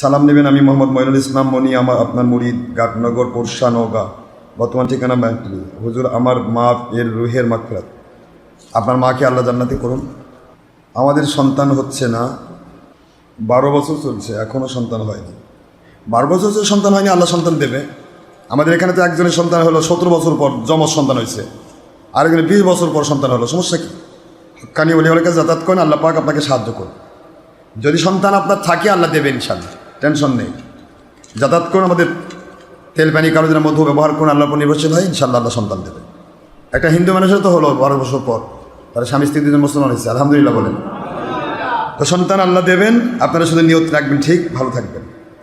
সালাম নেবেন আমি মোহাম্মদ মইনুল ইসলাম মনি, আমার আপনার মুরিদ গাটনগর পোরশা, নওগাঁ। বর্তমান ঠিকানা ব্যাংকলি হুজুর, আমার মা এর রুহের মাকফিরাত আপনার মাকে আল্লাহ জান্নাতি করুন। আমাদের সন্তান হচ্ছে না, বারো বছর চলছে এখনও সন্তান হয়নি। বারো বছর সন্তান হয়নি, আল্লাহ সন্তান দেবে। আমাদের এখানে তো একজনের সন্তান হলো সতেরো বছর পর যমজ সন্তান হয়েছে। আরেকজনের বিশ বছর পর সন্তান হলো, সমস্যা কি? কানি বলি কাছে যাতায়াত করেন, আল্লাহ পাক আপনাকে সাহায্য করুন। যদি সন্তান আপনার থাকে, আল্লাহ দেবে ইনশাল্লাহ টেনশন নেই। যাতায়াত করুন, আমাদের তেল পানি কারও মধু ব্যবহার করুন, আল্লাহর উপর নির্ভরশীল হয় ইনশাল্লাহ আল্লাহ সন্তান দেবে। একটা হিন্দু মানুষের তো হলো বারো বছর পর, তারা স্বামী স্ত্রী দুজন মুসলমান হয়েছে, আলহামদুলিল্লাহ বলেন। তো সন্তান আল্লাহ দেবেন, আপনারা শুধু নিয়ত রাখবেন, ঠিক? ভালো থাকবেন।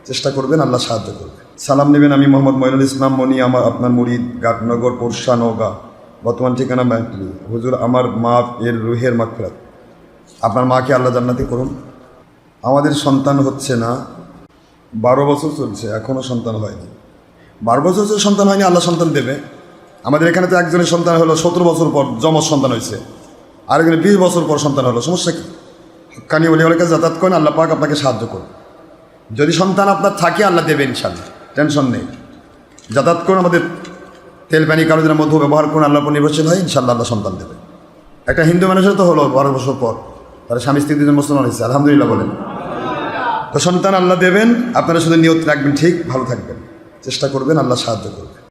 চেষ্টা করবেন, আল্লাহ সাহায্য করবেন সালাম নেবেন আমি মোহাম্মদ মইনুল ইসলাম, মনি, আমার আপনার মুরিদ গাটনগর পোরশা, নওগাঁ। বর্তমান ঠিকানা ব্যাংকলি হুজুর, আমার মা এর রুহের মাকফিরাত আপনার মাকে আল্লাহ জান্নাতি করুন। আমাদের সন্তান হচ্ছে না বারো বছর চলছে এখনও সন্তান হয়নি। বারো বছর সন্তান হয়নি, আল্লাহ সন্তান দেবে। আমাদের এখানে তো একজনের সন্তান হলো সতেরো বছর পর যমজ সন্তান হয়েছে। আরেকজনের বিশ বছর পর সন্তান হলো, সমস্যা কি? কানি বলি কাছে যাতায়াত করেন, আল্লাহ পাক আপনাকে সাহায্য করুন। যদি সন্তান আপনার থাকে, আল্লাহ দেবে ইনশাল্লাহ টেনশন নেই। যাতায়াত করুন, আমাদের তেল পানি কারও মধু ব্যবহার করুন, আল্লাহর উপর নির্ভরশীল হয় ইনশাল্লাহ আল্লাহ সন্তান দেবে। একটা হিন্দু মানুষের তো হলো, বারো বছর পর, তারা স্বামী স্ত্রী দুজন মুসলমান হয়েছে, আলহামদুলিল্লাহ বলেন। তো সন্তান আল্লাহ দেবেন, আপনারা শুধু নিয়ত রাখবেন, ঠিক? ভালো থাকবেন। চেষ্টা করবেন, আল্লাহ সাহায্য করবেন।